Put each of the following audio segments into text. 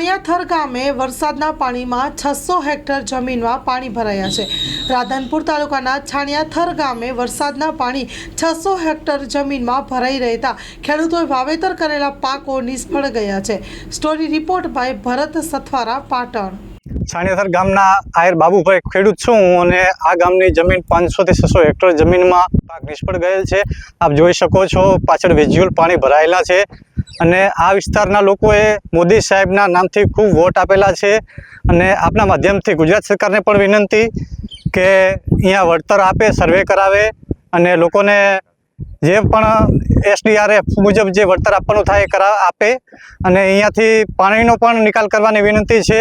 છાણિયાથર ગામે વરસાદના પાણીમાં છસો હેક્ટર જમીનમાં પાણી ભરાયા છે. રાધનપુર તાલુકાના છાણિયાથર ગામે વરસાદના પાણી છસો હેક્ટર જમીનમાં ભરાઈ રહેતા ખેડૂતોએ વાવેતર કરેલા પાકો નિષ્ફળ ગયા છે. Story report by Bharat Sathwara, Patan. છાણિયાથર ગામના આયર બાબુભાઈ ખેડૂત છું હું અને આ ગામની જમીન પાંચસોથી છસો હેક્ટર જમીનમાં પાક નિષ્ફળ ગયેલ છે. આપ જોઈ શકો છો, પાછળ વિઝ્યુઅલ પાણી ભરાયેલા છે. અને આ વિસ્તારના લોકોએ મોદી સાહેબના નામથી ખૂબ વોટ આપેલા છે અને આપના માધ્યમથી ગુજરાત સરકારને પણ વિનંતી કે અહીંયા વળતર આપે, સર્વે કરાવે અને લોકોને જે પણ એસડીઆરએફ મુજબ જે વળતર આપવાનું થાય એ કરા, આપે અને અહીંયાથી પાણીનો પણ નિકાલ કરવાની વિનંતી છે.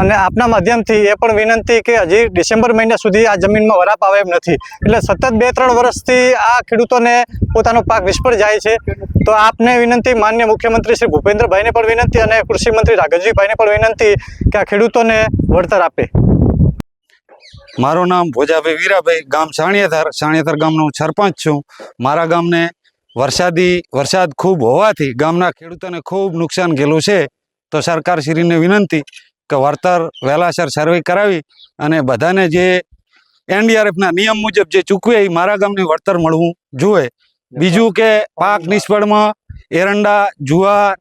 અને આપના માધ્યમથી એ પણ વિનંતી કે હજી ડિસેમ્બર મહિના સુધી આ જમીનમાં વરાપ આવે એમ નથી. એટલે સતત બે ત્રણ વર્ષથી આ ખેડૂતોને પોતાનો પાક નિષ્ફળ જાય છે. તો આપને વિનંતી, માન્ય મુખ્યમંત્રી શ્રી ભૂપેન્દ્રભાઈને પણ વિનંતી અને કૃષિમંત્રી રાઘવજીભાઈને પણ વિનંતી કે આ ખેડૂતોને વળતર આપે. મારું નામ ભોજાભાઈ વીરાભાઈ, ગામ સાણિયાધાર સાણિયાધાર ગામનો સરપંચ છું. મારા ગામને વરસાદી, વરસાદ ખૂબ હોવાથી ગામના ખેડૂતોને ખૂબ નુકસાન ગયેલું છે. તો સરકારશ્રીને વિનંતી કે વળતર વહેલાસર સર્વે કરાવી અને બધાને જે એનડીઆરએફના નિયમ મુજબ જે ચૂકવે એ મારા ગામને વળતર મળવું જોઈએ. બીજું કે પાક નિષ્ફળમાં એરંડા, જુવાર,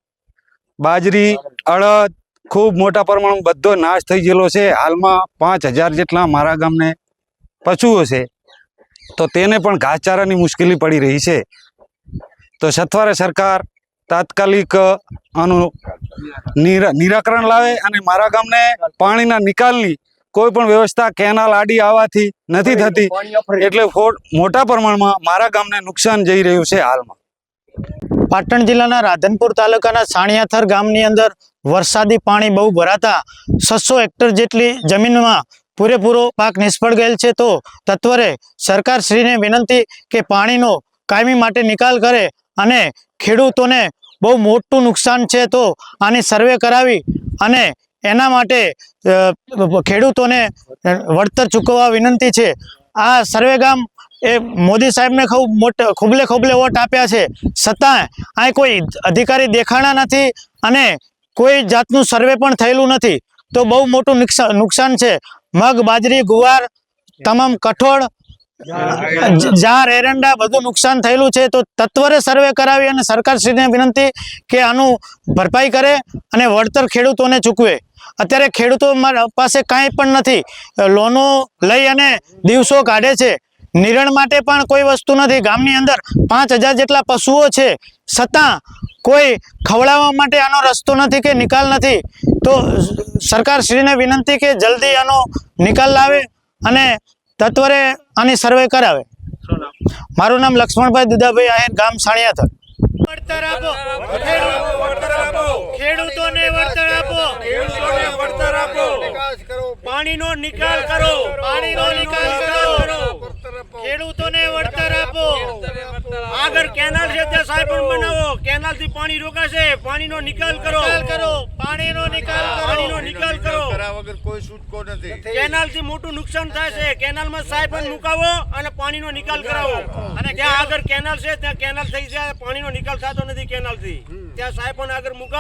બાજરી, અડદ ખૂબ મોટા પ્રમાણમાં બધો નાશ થઈ ગયેલો છે. હાલમાં પાંચ હજાર જેટલા મારા ગામને પશુઓ છે. તો તેને પણ ઘાસચારાની મુશ્કેલી પડી રહી છે. તો સત્વરે સરકાર તાત્કાલિક આનું નિરાકરણ લાવે અને મારા ગામને પાણીના નિકાલની કોઈ પણ વ્યવસ્થા કેનાલ આડી આવવાથી નથી થતી. એટલે મોટા પ્રમાણમાં મારા ગામને નુકસાન જઈ રહ્યું છે હાલમાં. પાટણ જિલ્લાના રાધનપુર તાલુકાના સાણિયાથર ગામની અંદર વરસાદી પાણી બહુ ભરાતા છસો હેક્ટર જેટલી જમીનમાં પૂરેપૂરો પાક નિષ્ફળ ગયેલ છે તો તત્વરે સરકારશ્રીને વિનંતી કે પાણીનો કાયમી માટે નિકાલ કરે અને ખેડૂતોને બહુ મોટું નુકસાન છે તો આની સર્વે કરાવી અને એના માટે ખેડૂતોને વળતર ચૂકવવા વિનંતી છે. આ સર્વે ગામ એ મોદી સાહેબને ખૂબ મોટ, ખુબલે ખુબલે વોટ આપ્યા છે. છતાં અહીં કોઈ અધિકારી દેખાણા નથી અને કોઈ જાતનું સર્વે પણ થયેલું નથી. તો બહુ મોટું નુકસા- નુકસાન છે. મગ, બાજરી, ગુવાર, તમામ કઠોળ જ- રેરંડા એરંડા બધું નુકસાન થયેલું છે તો તત્વરે સર્વે કરાવી અને સરકારશ્રીને વિનંતી કે આનું ભરપાઈ કરે અને વળતર ખેડૂતોને ચૂકવે. અત્યારે ખેડૂતો પાસે કાંઈ પણ નથી. લોનો લઈ અને દિવસો કાઢે છે. નિરણ માટે પણ કોઈ વસ્તુ નથી. ગામની અંદર પાંચ હજાર જેટલા પશુઓ છે. છતાં કોઈ ખવડાવવા માટે આનો રસ્તો નથી કે નિકાલ નથી. તો સરકારશ્રીને વિનંતી કે જલ્દી આનો નિકાલ લાવે અને તત્વરે આની સર્વે કરાવે. મારું નામ લક્ષ્મણભાઈ દુદાભાઈ આહિર ગામ સાણિયાથર વળતર આપો. ખેડૂતોને વળતર આપો. પાણીનો નિકાલ કરો. પાણીનો નિકાલ કરો. ખેડૂતોને વળતર આપો. આગળ કેનાલ છે ત્યાં સાયપણ બનાવો. કેનાલથી પાણી રોકાશે. પાણીનો નિકાલ કરો. કરો. પાણીનો નિકાલ પાણીનો નિકાલ કરો વગર કોઈ છૂટકો નથી. કેનાલથી મોટું નુકસાન થાય છે. કેનાલમાં સાયપણ મુકાવો અને પાણીનો નિકાલ કરાવો. અને ત્યાં આગળ કેનાલ છે ત્યાં કેનાલ થઈ જાય પાણીનો નિકાલ થતો નથી કેનાલથી ત્યાં સાયપણ આગળ મુકાવો.